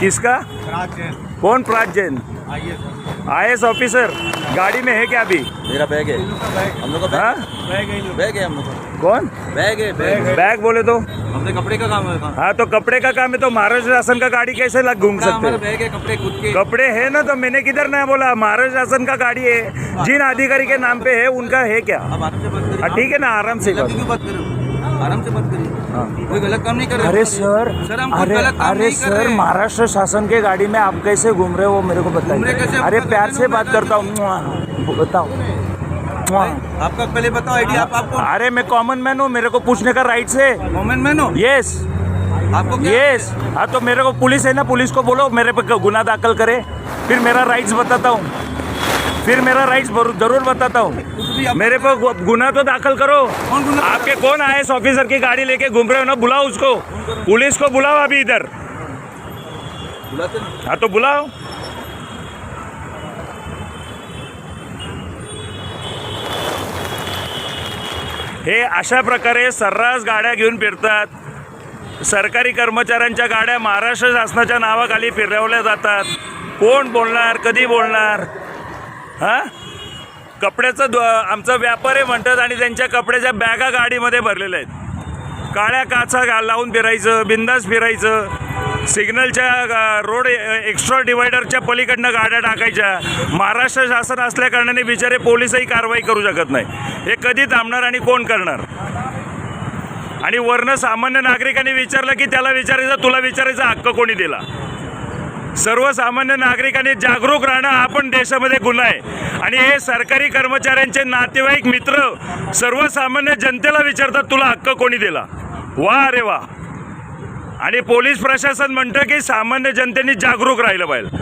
किसका? कौन Praj Jain I S officer. गाड़ी में है क्या अभी? मेरा बैग है। हम लोग का हाँ? बैग बैग है हम लोग कौन? बैग है बैग बैग बोले तो। हमने कपड़े का काम है हाँ तो कपड़े का काम है तो महाराष्ट्र शासन का गाड़ी कैसे लग घूम सकते हमारा हो बैग है कपड़े खुद के। कपड़े है ना तो मैंने किधर नहीं बोला? महाराष्ट्र शासन का गाड़ी है। जिन अधिकारी के नाम पे है उनका है क्या? हाँ, ठीक है ना आराम से बात हो आराम से बात करिए। कोई गलत काम नहीं कर रहे। अरे सर सर, हम अरे गलत काम अरे नहीं सर महाराष्ट्र शासन के गाड़ी में आप कैसे घूम रहे हो वो मेरे को? बताइए। अरे प्यार से बात करता हूँ। बताओ। आपका पहले बताओ आईडी आप आपको अरे मैं कॉमन मैन हूँ मेरे को पूछने का राइट है मोमेंट मैन हो? यस आपको यस हाँ तो मेरे को पुलिस है ना पुलिस को बोलो मेरे पे गुना दाखिल करे। फिर मेरा राइट्स बताता हूँ। फिर मेरा राइट्स जरूर बताता हूँ। मेरे को गुना तो दाखिल करो। कौन आपके कौन आए ऑफिसर की गाड़ी लेके घूम रहे हो ना? बुलाओ उसको। पुलिस को बुलाओ अभी इधर। हाँ तो बुलाओ। हे अशा प्रकारे सर्रास गाड्या घेऊन फिरतात. सरकारी कर्मचाऱ्यांच्या गाड्या महाराष्ट्र शासनाच्या नावाखाली फिरवल्या जातात. कोण बोलणार? कधी बोलणार? हां? कपड्याचं दु आमचा व्यापार आहे म्हणतात आणि त्यांच्या कपड्याच्या बॅगा गाडीमध्ये भरलेल्या आहेत. काळ्या काचा घा लावून फिरायचं बिंदास फिरायचं. सिग्नलच्या रोड एक्स्ट्रा डिवायडरच्या पलीकडनं गाड्या टाकायच्या. महाराष्ट्र शासन असल्या कारणाने बिचारे पोलीसही कारवाई करू शकत नाही. हे कधी थांबणार आणि कोण करणार? आणि वरनं सामान्य नागरिकांनी विचारलं की त्याला विचारायचं तुला विचारायचा हक्क कोणी दिला? सर्वसामान्य नागरिकांनी जागरूक राहणं हा पण देशामध्ये गुन्हा आहे. आणि हे सरकारी कर्मचाऱ्यांचे नातेवाईक मित्र सर्वसामान्य जनतेला विचारतात तुला हक्क कोणी दिला? वा अरे वा. आणि पोलीस प्रशासन म्हणतं की सामान्य जनतेने जागरूक राहिलं पाहिजे.